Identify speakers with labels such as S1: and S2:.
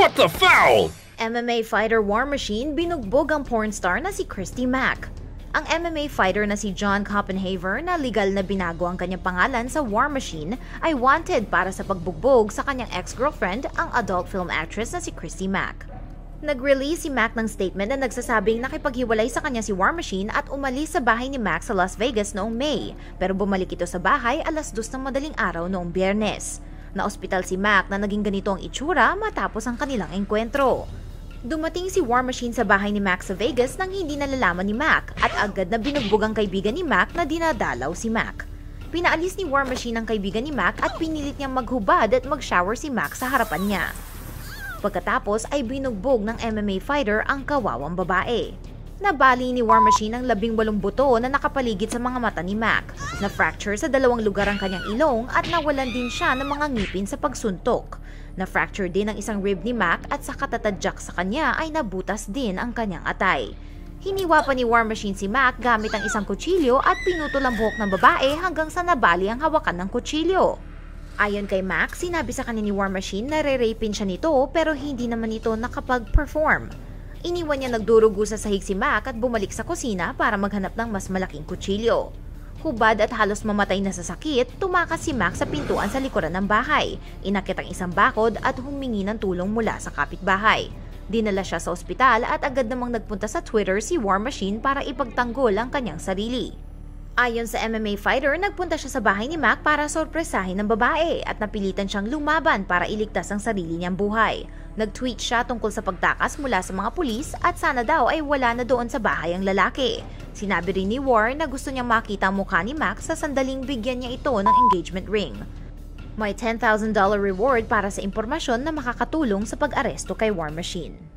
S1: What the foul?
S2: MMA fighter War Machine binugbog ang porn star na si Christy Mack. Ang MMA fighter na si John Copenhaver na legal na binago ang kanyang pangalan sa War Machine ay wanted para sa pagbugbog sa kanyang ex-girlfriend, ang adult film actress na si Christy Mack. Nag-release si Mac ng statement na nagsasabing nakipaghiwalay sa kanya si War Machine at umalis sa bahay ni Mac sa Las Vegas noong May, pero bumalik ito sa bahay alas dos ng madaling araw noong biyernes. Na-ospital si Mac na naging ganito ang itsura matapos ang kanilang engkwentro. Dumating si War Machine sa bahay ni Mac sa Vegas nang hindi nalalaman ni Mac at agad na binugbog ang kaibigan ni Mac na dinadalaw si Mac. Pinaalis ni War Machine ang kaibigan ni Mac at pinilit niyang maghubad at mag-shower si Mac sa harapan niya. Pagkatapos ay binugbog ng MMA fighter ang kawawang babae. Nabali ni War Machine ang labing walong buto na nakapaligid sa mga mata ni Mac. Na-fracture sa dalawang lugar ang kanyang ilong at nawalan din siya ng mga ngipin sa pagsuntok. Na-fracture din ang isang rib ni Mac at sa katatadyak sa kanya ay nabutas din ang kanyang atay. Hiniwa pa ni War Machine si Mac gamit ang isang kutsilyo at pinutol ang buhok ng babae hanggang sa nabali ang hawakan ng kutsilyo. Ayon kay Mac, sinabi sa kanya ni War Machine na re-rapin siya nito pero hindi naman ito nakapag-perform. Iniwan niya nagdurugo sa sahig si Mac at bumalik sa kusina para maghanap ng mas malaking kutsilyo. Hubad at halos mamatay na sa sakit, tumakas si Mac sa pintuan sa likuran ng bahay. Inakit ang isang bakod at humingi ng tulong mula sa kapitbahay. Dinala siya sa ospital at agad namang nagpunta sa Twitter si War Machine para ipagtanggol ang kanyang sarili. Ayon sa MMA fighter, nagpunta siya sa bahay ni Mac para sorpresahin ng babae at napilitan siyang lumaban para iligtas ang sarili niyang buhay. Nag-tweet siya tungkol sa pagtakas mula sa mga pulis at sana daw ay wala na doon sa bahay ang lalaki. Sinabi rin ni War na gusto niyang makita ang mukha ni Mac sa sandaling bigyan niya ito ng engagement ring. May $10,000 reward para sa impormasyon na makakatulong sa pag-aresto kay War Machine.